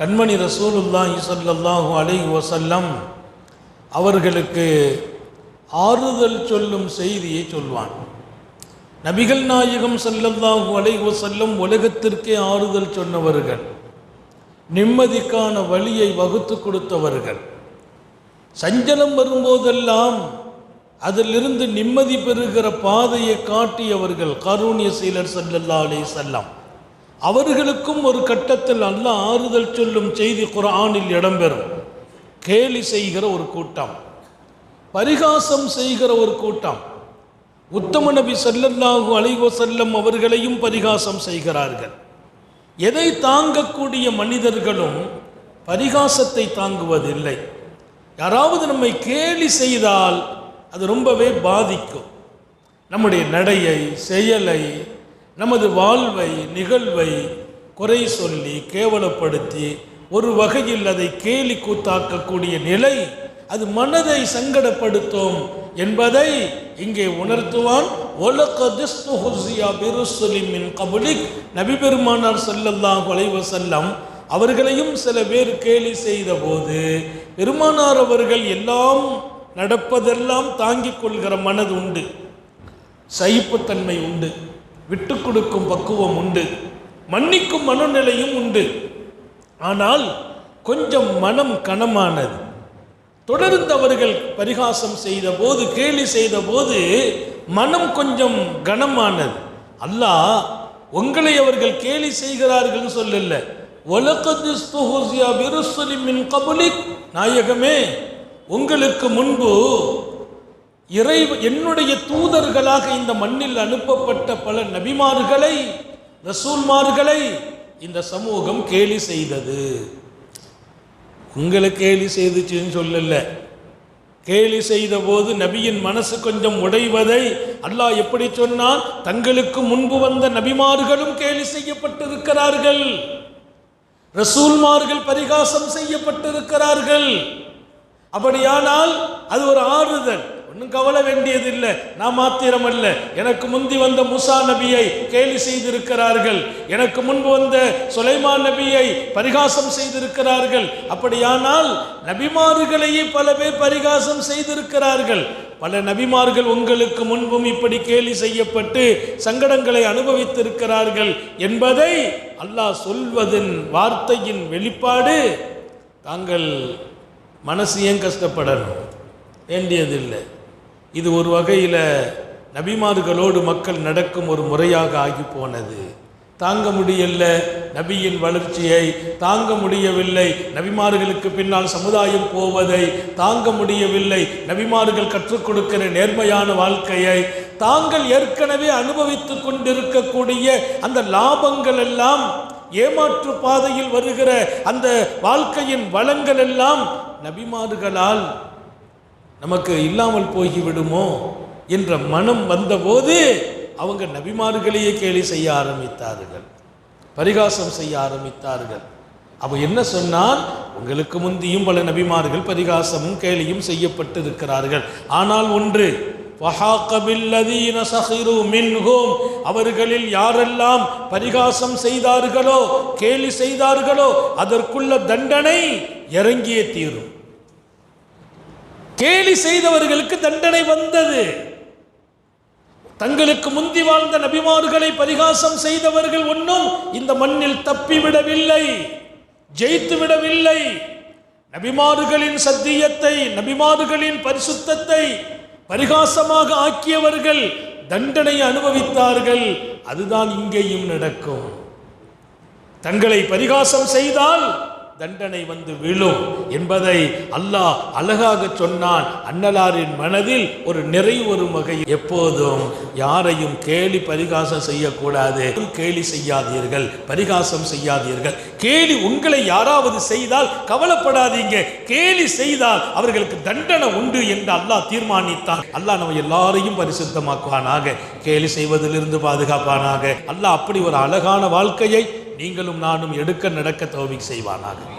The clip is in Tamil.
கண்மணி ரசூலுல்லாஹி ஸல்லல்லாஹு அலை வசல்லம் அவர்களுக்கு ஆறுதல் சொல்லும் செய்தியை சொல்வான். நபிகள் நாயகம் ஸல்லல்லாஹு அலைஹி வஸல்லம் உலகத்திற்கே ஆறுதல் சொன்னவர்கள் நிம்மதிக்கான வழியை வகுத்து கொடுத்தவர்கள். சஞ்சலம் வரும்போதெல்லாம் அதிலிருந்து நிம்மதி பெறுகிற பாதையை காட்டியவர்கள் கருணிய சீலர் சல்லல்லா அலைஹி வஸல்லம். அவர்களுக்கும் ஒரு கட்டத்தில் நல்ல ஆறுதல் சொல்லும் செய்தி குரானில் இடம்பெறும். கேலி செய்கிற ஒரு கூட்டம். பரிகாசம் செய்கிற ஒரு கூட்டம். உத்தம நபி சல்லல்லாஹு அலைஹி செல்லம் அவர்களையும் பரிகாசம் செய்கிறார்கள். எதை தாங்கக்கூடிய மனிதர்களும் பரிகாசத்தை தாங்குவதில்லை. யாராவது நம்மை கேலி செய்தால் அது ரொம்பவே பாதிக்கும். நம்முடைய நடையை செயலை நமது வாழ்வை நிகழ்வை குறை சொல்லி கேவலப்படுத்தி ஒரு வகையில் அதை கேலி கூத்தாக்கக்கூடிய நிலை அது மனதை சங்கடப்படுத்தும் என்பதை இங்கே உணர்த்துவான். கபுலிக் நபி பெருமானார் ஸல்லல்லாஹு அலைஹி அவர்களையும் சில பேர் கேலி செய்த போது பெருமானார் அவர்கள் எல்லாம் நடப்பதெல்லாம் தாங்கிக் கொள்கிற மனது உண்டு. சகிப்புத்தன்மை உண்டு. விட்டு கொடுக்கும் பக்குவம் உண்டு. மன்னிக்கும் மனநிலையும் உண்டு. ஆனால் கொஞ்சம் மனம் கனமானது. தொடர்ந்து அவர்கள் பரிகாசம் செய்த போது கேலி செய்த போது மனம் கொஞ்சம் கனமானது. அல்லாஹ் உங்களை அவர்கள் கேலி செய்கிறார்கள் சொல்லல. கபுலிக். நாயகமே உங்களுக்கு முன்பு இறை என்னுடைய தூதர்களாக இந்த மண்ணில் அனுப்பப்பட்ட பல நபிமார்களை ரசூல்மார்களை இந்த சமூகம் கேலி செய்தது. உங்களை கேலி செய்துச்சுன்னு சொல்லல. கேலி செய்த போது நபியின் மனசு கொஞ்சம் உடைவதை அல்லாஹ் எப்படி சொன்னான்? தங்களுக்கு முன்பு வந்த நபிமார்களும் கேலி செய்யப்பட்டிருக்கிறார்கள். ரசூல்மார்கள் பரிகாசம் செய்யப்பட்டிருக்கிறார்கள். அப்படியானால் அது ஒரு ஆறுதல். ஒன்றும் கவலை வேண்டியதில்லை. நான் மாத்திரமல்ல. எனக்கு முந்தி வந்த முசா நபியை கேலி செய்திருக்கிறார்கள். எனக்கு முன்பு வந்த சுலைமான் நபியை பரிகாசம் செய்திருக்கிறார்கள். அப்படியானால் நபிமார்களையே பல பேர் பரிகாசம் செய்திருக்கிறார்கள். பல நபிமார்கள் உங்களுக்கு முன்பும் இப்படி கேலி செய்யப்பட்டு சங்கடங்களை அனுபவித்திருக்கிறார்கள் என்பதை அல்லாஹ் சொல்வதன் வார்த்தையின் வெளிப்பாடு தாங்கள் மனசு ஏன் கஷ்டப்படணும்? வேண்டியதில்லை. இது ஒரு வகையில் நபிமார்களோடு மக்கள் நடக்கும் ஒரு முறையாக ஆகி போனது. தாங்க முடியல நபியின் வளர்ச்சியை தாங்க முடியவில்லை நபிமார்களுக்கு பின்னால் சமுதாயம் போவதை தாங்க முடியவில்லை நபிமார்கள் கற்றுக் கொடுக்கிற நேர்மையான வாழ்க்கையை தாங்கள் ஏற்கனவே அனுபவித்து கொண்டிருக்கக்கூடிய அந்த லாபங்கள் எல்லாம் ஏமாற்று பாதையில் வருகிற அந்த வாழ்க்கையின் வளங்கள் எல்லாம் நபிமார்களால் நமக்கு இல்லாமல் போய்விடுமோ என்ற மனம் வந்தபோது அவங்க நபிமார்களையே கேலி செய்ய ஆரம்பித்தார்கள். பரிகாசம் செய்ய ஆரம்பித்தார்கள். அவ என்ன சொன்னால் உங்களுக்கு முந்தியும் பல நபிமார்கள் பரிகாசமும் கேலியும் செய்யப்பட்டிருக்கிறார்கள். ஆனால் ஒன்று மின்ஹும். அவர்களில் யாரெல்லாம் பரிகாசம் செய்தார்களோ கேலி செய்தார்களோ அதற்குள்ள தண்டனை இறங்கியே தீரும். கேலி செய்தவர்களுக்கு தண்டனை வந்தது. தங்களுக்கு முந்தி வாழ்ந்த நபிமார்களை பரிகாசம் செய்தவர்கள் ஒன்றும் இந்த மண்ணில் தப்பிவிடவில்லை ஜெயித்து விடவில்லை நபிமார்களின் சத்தியத்தை நபிமார்களின் பரிசுத்தத்தை பரிகாசமாக ஆக்கியவர்கள் தண்டனை அனுபவித்தார்கள். அதுதான் இங்கேயும் நடக்கும். தங்களை பரிகாசம் செய்தால் தண்டனை வந்து விழும் என்பதை அல்லாஹ் அழகாக சொன்னான். அன்னலாரின் மனதில் ஒரு நிறைவு வரும் வகை எப்போதும் யாரையும் கேலி பரிகாசம் செய்யக்கூடாது. கேலி செய்யாதீர்கள் பரிகாசம் செய்யாதீர்கள். கேலி உங்களை யாராவது செய்தால் கவலைப்படாதீங்க. கேலி செய்தால் அவர்களுக்கு தண்டனை உண்டு என்று அல்லாஹ் தீர்மானித்தான். அல்லாஹ் நம்ம எல்லாரையும் பரிசுத்தமாக்குவானாக. கேலி செய்வதிலிருந்து பாதுகாப்பானாக. அல்லாஹ் அப்படி ஒரு அழகான வாழ்க்கையை நீங்களும் நானும் எடுக்க நடக்க தோவிக் செய்வானாக.